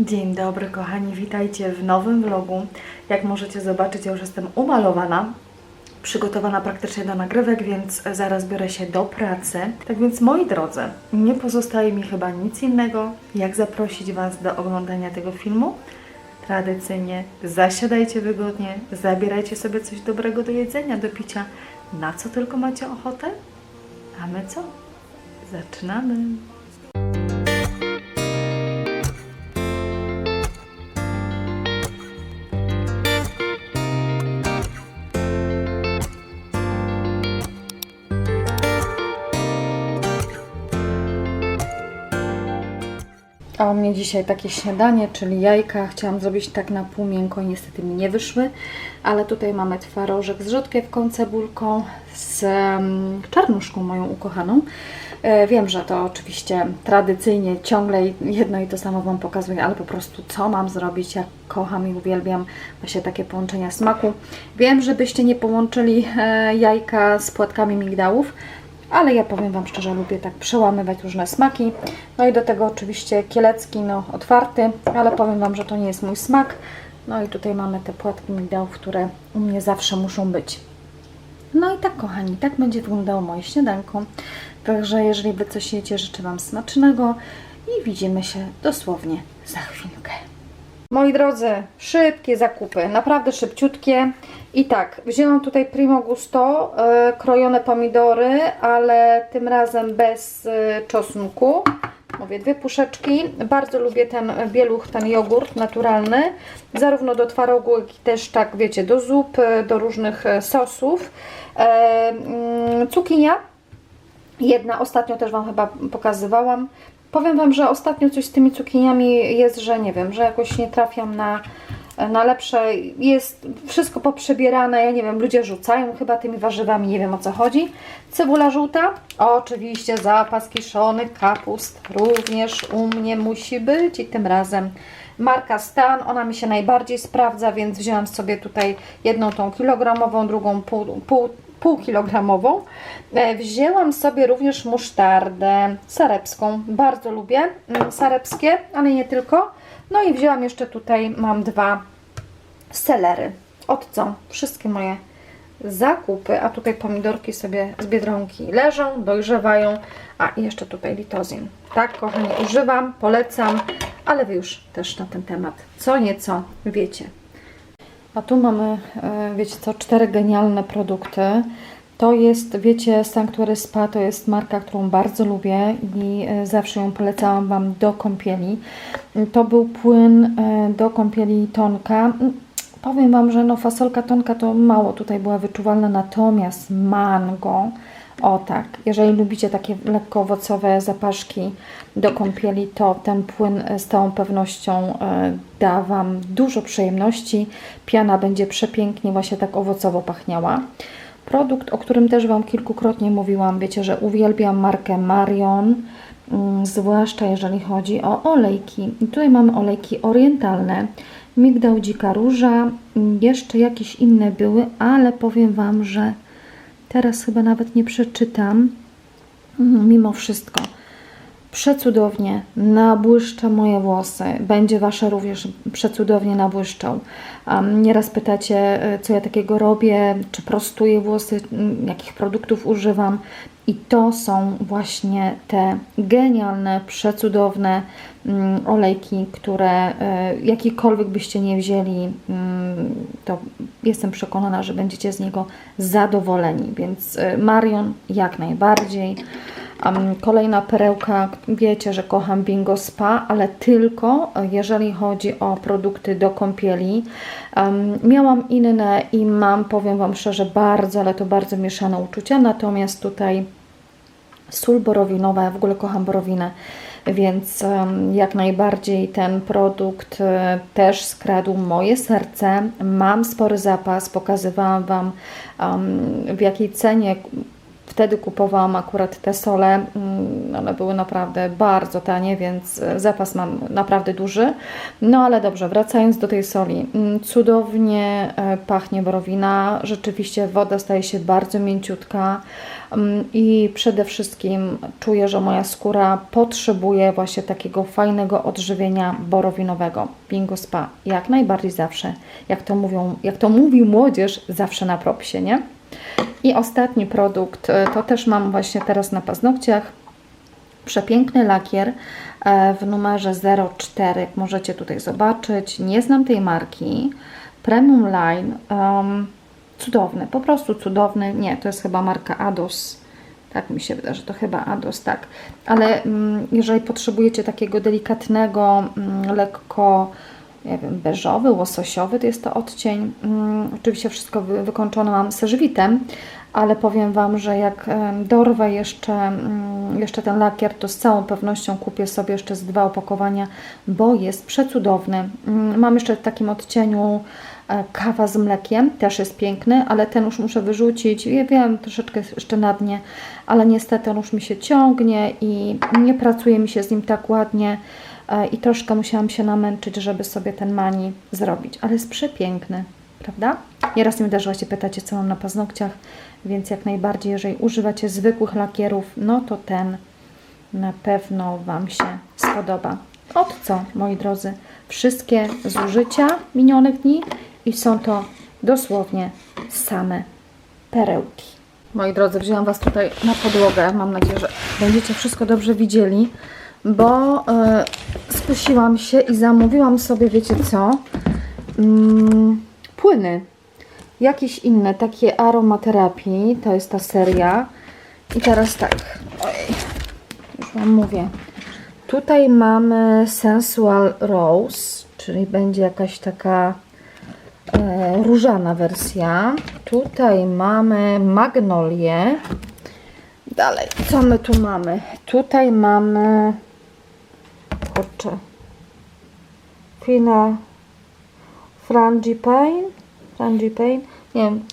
Dzień dobry kochani, witajcie w nowym vlogu. Jak możecie zobaczyć, ja już jestem umalowana, przygotowana praktycznie do nagrywek, więc zaraz biorę się do pracy. Tak więc moi drodzy, nie pozostaje mi chyba nic innego, jak zaprosić Was do oglądania tego filmu. Tradycyjnie zasiadajcie wygodnie, zabierajcie sobie coś dobrego do jedzenia, do picia, na co tylko macie ochotę. A my co? Zaczynamy! A u mnie dzisiaj takie śniadanie, czyli jajka. Chciałam zrobić tak na pół miękko i niestety mi nie wyszły. Ale tutaj mamy twarożek z rzodkiewką, cebulką, z czarnuszką moją ukochaną. E, wiem, że to oczywiście tradycyjnie ciągle jedno i to samo Wam pokazuję, ale po prostu co mam zrobić? Ja kocham i uwielbiam właśnie takie połączenia smaku. Wiem, żebyście nie połączyli e, jajka z płatkami migdałów, ale ja powiem Wam szczerze, lubię tak przełamywać różne smaki. No i do tego oczywiście kielecki, no otwarty, ale powiem Wam, że to nie jest mój smak. No i tutaj mamy te płatki migdałów, które u mnie zawsze muszą być. No i tak kochani, tak będzie wyglądało moje śniadanko. Także jeżeli Wy coś jecie, życzę Wam smacznego i widzimy się dosłownie za chwilkę. Moi drodzy, szybkie zakupy, naprawdę szybciutkie. I tak, wzięłam tutaj Primo Gusto, e, krojone pomidory, ale tym razem bez e, czosnku. Mówię, dwie puszeczki. Bardzo lubię ten bieluch, ten jogurt naturalny, zarówno do twarogu, jak i też tak, wiecie, do zup, e, do różnych sosów. Mm, cukinia, jedna, ostatnio też Wam chyba pokazywałam. Powiem Wam, że ostatnio coś z tymi cukiniami jest, że nie wiem, że jakoś nie trafiam na, na lepsze. Jest wszystko poprzebierane, ja nie wiem, ludzie rzucają chyba tymi warzywami, nie wiem o co chodzi. Cebula żółta, oczywiście zapas kiszonych kapust również u mnie musi być i tym razem marka Stan, ona mi się najbardziej sprawdza, więc wzięłam sobie tutaj jedną tą kilogramową, drugą pół, pół. E, Wzięłam sobie również musztardę sarepską. Bardzo lubię mm, sarepskie, ale nie tylko. No i wzięłam jeszcze tutaj, mam dwa selery. Od co? Wszystkie moje zakupy, a tutaj pomidorki sobie z Biedronki leżą, dojrzewają, a jeszcze tutaj litozin. Tak, kochani, używam, polecam, ale Wy już też na ten temat co nieco wiecie. A tu mamy, e, wiecie co, cztery genialne produkty. To jest, wiecie, Sanctuary Spa to jest marka, którą bardzo lubię i e, zawsze ją polecałam Wam do kąpieli. To był płyn e, do kąpieli tonka. Mm, Powiem Wam, że no fasolka tonka to mało tutaj była wyczuwalna, natomiast mango, o tak, jeżeli lubicie takie lekko owocowe zapaszki do kąpieli, to ten płyn z całą pewnością e, da Wam dużo przyjemności. Piana będzie przepięknie właśnie tak owocowo pachniała. Produkt, o którym też Wam kilkukrotnie mówiłam, wiecie, że uwielbiam markę Marion, mm, zwłaszcza jeżeli chodzi o olejki. I tutaj mamy olejki orientalne, migdał dzika róża, mm, jeszcze jakieś inne były, ale powiem Wam, że teraz chyba nawet nie przeczytam, Mm, mimo wszystko. Przecudownie nabłyszcza moje włosy. Będzie Wasze również przecudownie nabłyszczą. Nieraz pytacie, y, co ja takiego robię, czy prostuję włosy, jakich produktów używam. I to są właśnie te genialne, przecudowne olejki, które y, jakikolwiek byście nie wzięli, to jestem przekonana, że będziecie z niego zadowoleni. Więc y, Marion jak najbardziej. Kolejna perełka, wiecie, że kocham Bingo Spa, ale tylko e, jeżeli chodzi o produkty do kąpieli. Miałam inne i mam, powiem Wam szczerze, bardzo, ale to bardzo mieszane uczucia, natomiast tutaj sól borowinowa, ja w ogóle kocham borowinę, więc jak najbardziej ten produkt e, też skradł moje serce. Mam spory zapas, pokazywałam Wam w jakiej cenie Wtedy kupowałam akurat te sole, mm, one były naprawdę bardzo tanie, więc e, zapas mam naprawdę duży. No ale dobrze, wracając do tej soli. Mm, Cudownie e, pachnie borowina, rzeczywiście woda staje się bardzo mięciutka mm, i przede wszystkim czuję, że moja skóra potrzebuje właśnie takiego fajnego odżywienia borowinowego. Bingo Spa, jak najbardziej zawsze, jak to mówią, jak to mówi młodzież, zawsze na propsie, nie? I ostatni produkt, e, to też mam właśnie teraz na paznokciach. Przepiękny lakier e, w numerze 04, jak możecie tutaj zobaczyć. Nie znam tej marki. Premium Line. Um, cudowny, po prostu cudowny. Nie, to jest chyba marka Ados. Tak mi się wydaje, że to chyba Ados, tak. Ale mm, jeżeli potrzebujecie takiego delikatnego, mm, lekko nie wiem, beżowy, łososiowy to jest to odcień. Mm, oczywiście wszystko wy, wykończone mam serwitem, ale powiem Wam, że jak dorwę jeszcze, mm, jeszcze ten lakier, to z całą pewnością kupię sobie jeszcze z dwa opakowania, bo jest przecudowny. Mm, Mam jeszcze w takim odcieniu e, kawa z mlekiem, też jest piękny, ale ten już muszę wyrzucić. Ja wiem, troszeczkę jeszcze na dnie, ale niestety on już mi się ciągnie i nie pracuje mi się z nim tak ładnie i troszkę musiałam się namęczyć, żeby sobie ten mani zrobić, ale jest przepiękny, prawda? Nieraz mnie też właśnie pytacie, co mam na paznokciach, więc jak najbardziej, jeżeli używacie zwykłych lakierów, no to ten na pewno Wam się spodoba. Od co, moi drodzy? Wszystkie zużycia minionych dni i są to dosłownie same perełki. Moi drodzy, wzięłam Was tutaj na podłogę. Mam nadzieję, że będziecie wszystko dobrze widzieli, bo e, skusiłam się i zamówiłam sobie, wiecie co? Mm, płyny. Jakieś inne, takie aromaterapii. To jest ta seria. I teraz tak. Już Wam mówię. Tutaj mamy Sensual Rose, czyli będzie jakaś taka e, różana wersja. Tutaj mamy Magnolię. Dalej, co my tu mamy? Tutaj mamy kurczę. Fina Frangipane Frangipane nie wiem,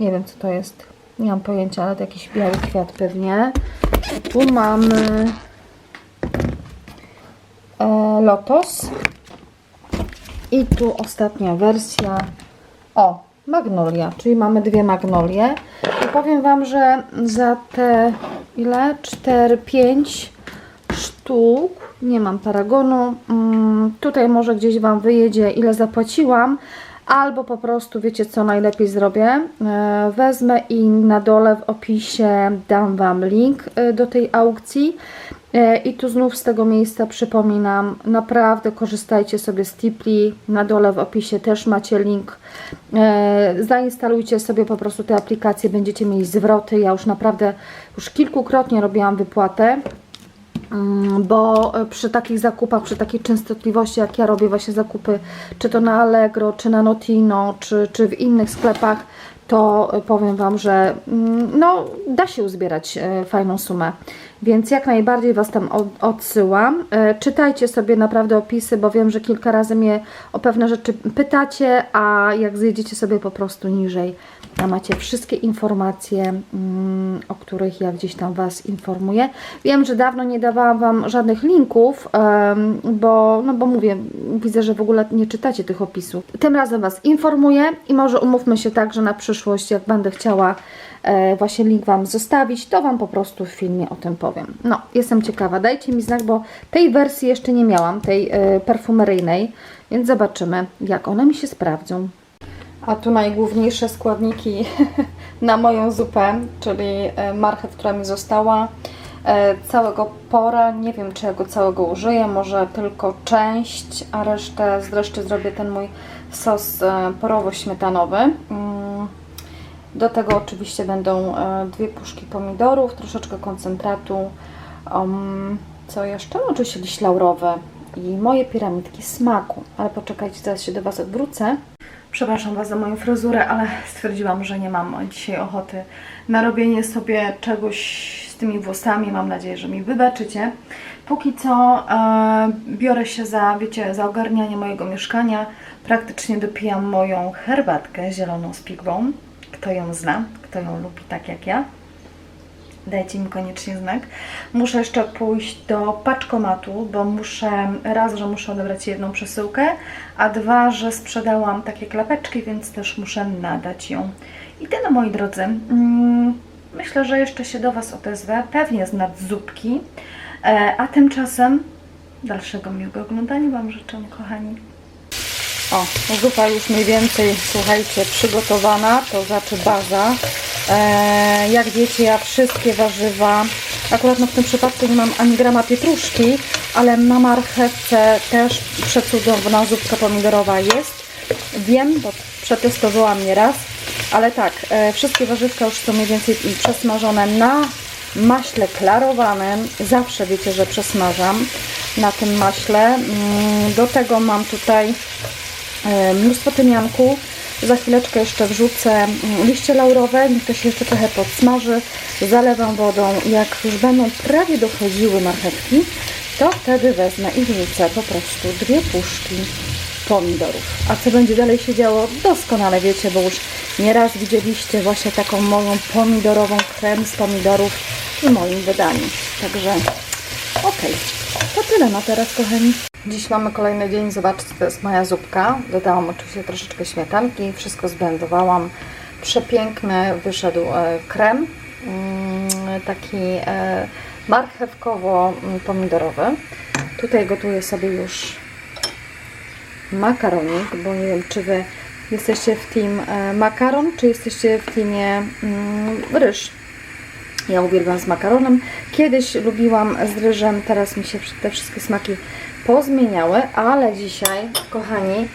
nie wiem co to jest. Nie mam pojęcia, ale to jakiś biały kwiat pewnie. Tu mamy e, Lotos. I tu ostatnia wersja. O, magnolia, czyli mamy dwie magnolie. I powiem Wam, że za te ile? 4-5 sztuk, nie mam paragonu, mm, tutaj może gdzieś Wam wyjedzie ile zapłaciłam, albo po prostu wiecie co najlepiej zrobię, e, wezmę i na dole w opisie dam Wam link e, do tej aukcji. E, I tu znów z tego miejsca przypominam, naprawdę korzystajcie sobie z Tipli, na dole w opisie też macie link. Zainstalujcie sobie po prostu te aplikacje, będziecie mieli zwroty. Ja już naprawdę, już kilkukrotnie robiłam wypłatę, bo przy takich zakupach, przy takiej częstotliwości, jak ja robię właśnie zakupy, czy to na Allegro, czy na Notino, czy, czy w innych sklepach, to powiem Wam, że mm, no, da się uzbierać e, fajną sumę. Więc jak najbardziej Was tam od- odsyłam. E, Czytajcie sobie naprawdę opisy, bo wiem, że kilka razy mnie o pewne rzeczy pytacie, a jak zjedziecie sobie po prostu niżej, macie wszystkie informacje, mm, o których ja gdzieś tam Was informuję. Wiem, że dawno nie dawałam Wam żadnych linków, bo, no bo mówię, widzę, że w ogóle nie czytacie tych opisów. Tym razem Was informuję i może umówmy się tak, że na przyszłość, jak będę chciała e, właśnie link Wam zostawić, to Wam po prostu w filmie o tym powiem. No, jestem ciekawa. Dajcie mi znak, bo tej wersji jeszcze nie miałam, tej e, perfumeryjnej, więc zobaczymy, jak one mi się sprawdzą. A tu najgłówniejsze składniki na moją zupę, czyli e, marchew, która mi została. E, Całego pora, nie wiem czy ja go całego użyję, może tylko część, a resztę z zrobię ten mój sos e, porowo-śmietanowy. Mm, Do tego oczywiście będą dwie puszki pomidorów, troszeczkę koncentratu. Co jeszcze? No, oczywiście liść laurowy i moje piramidki smaku. Ale poczekajcie, zaraz się do Was odwrócę. Przepraszam Was za moją fryzurę, ale stwierdziłam, że nie mam dzisiaj ochoty na robienie sobie czegoś z tymi włosami. Mam nadzieję, że mi wybaczycie. Póki co e, biorę się za, wiecie, za ogarnianie mojego mieszkania. Praktycznie dopijam moją herbatkę zieloną z pigwą. Kto ją zna, kto ją lubi tak jak ja. Dajcie mi koniecznie znak. Muszę jeszcze pójść do paczkomatu, bo muszę, raz, że muszę odebrać jedną przesyłkę, a dwa, że sprzedałam takie klapeczki, więc też muszę nadać ją. I tyle moi drodzy. Mm, Myślę, że jeszcze się do Was odezwę, pewnie z nadzupki, E, a tymczasem dalszego miłego oglądania Wam życzę, kochani. O, zupa już mniej więcej, słuchajcie, przygotowana, to znaczy baza. E, jak wiecie, ja wszystkie warzywa, akurat no w tym przypadku nie mam ani grama pietruszki, ale na marchewce też przecudowna zupka pomidorowa jest. Wiem, bo przetestowałam nieraz, ale tak, e, wszystkie warzywka już są mniej więcej przesmażone na maśle klarowanym. Zawsze wiecie, że przesmażam na tym maśle. Mm, Do tego mam tutaj e, mnóstwo tymianku. Za chwileczkę jeszcze wrzucę mm, liście laurowe, niech to się jeszcze trochę podsmaży. Zalewam wodą. Jak już będą prawie dochodziły marchewki, to wtedy wezmę i wrzucę po prostu dwie puszki pomidorów. A co będzie dalej się działo, doskonale wiecie, bo już nieraz widzieliście właśnie taką moją pomidorową krem z pomidorów w moim wydaniu. Także okej, to tyle na teraz, kochani. Dziś mamy kolejny dzień, zobaczcie, to jest moja zupka. Dodałam oczywiście troszeczkę śmietanki, wszystko zblendowałam. Przepiękny wyszedł e, krem, mm, taki e, marchewkowo-pomidorowy. Tutaj gotuję sobie już makaronik, bo nie wiem, czy Wy jesteście w team e, makaron, czy jesteście w teamie mm, ryż. Ja uwielbiam z makaronem. Kiedyś lubiłam z ryżem, teraz mi się te wszystkie smaki pozmieniały, ale dzisiaj, kochani,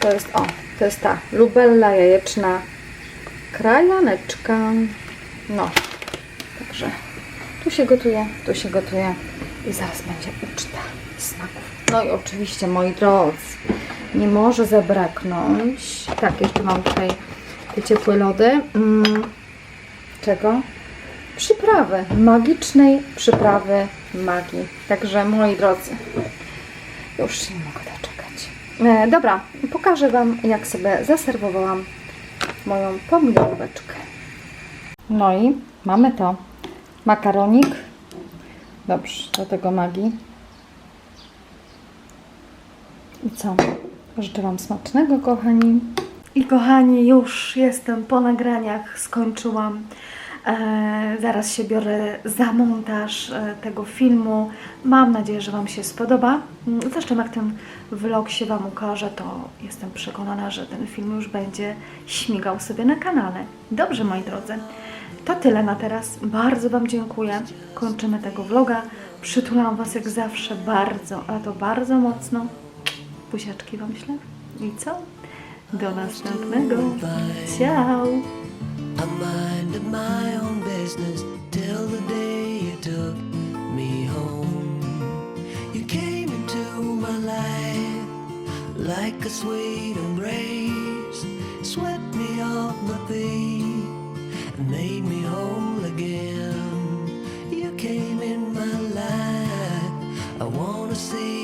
to jest, o, to jest ta lubella jajeczna krajaneczka. No, także tu się gotuje, tu się gotuje i zaraz będzie uczta smaków. No i oczywiście, moi drodzy, nie może zabraknąć. Tak, jeszcze mam tutaj te ciepłe lody. Mm, czego? Przyprawy, magicznej przyprawy magii. Także moi drodzy, już się nie mogę doczekać. E, dobra, pokażę Wam, jak sobie zaserwowałam moją pomidoróweczkę. No i mamy to. Makaronik. Dobrze, do tego magii. I co? Życzę Wam smacznego, kochani. I kochani, już jestem po nagraniach, skończyłam. E, zaraz się biorę za montaż e, tego filmu. Mam nadzieję, że Wam się spodoba. Mm, Zresztą jak ten vlog się Wam ukaże, to jestem przekonana, że ten film już będzie śmigał sobie na kanale. Dobrze, moi drodzy. To tyle na teraz. Bardzo Wam dziękuję. Kończymy tego vloga. Przytulam Was jak zawsze bardzo, a to bardzo mocno. Buziaczki Wam ślę. I co? Do następnego. Ciao! I minded my own business till the day you took me home. You came into my life like a sweet embrace, swept me off my feet, and made me whole again. You came in my life, I wanna see.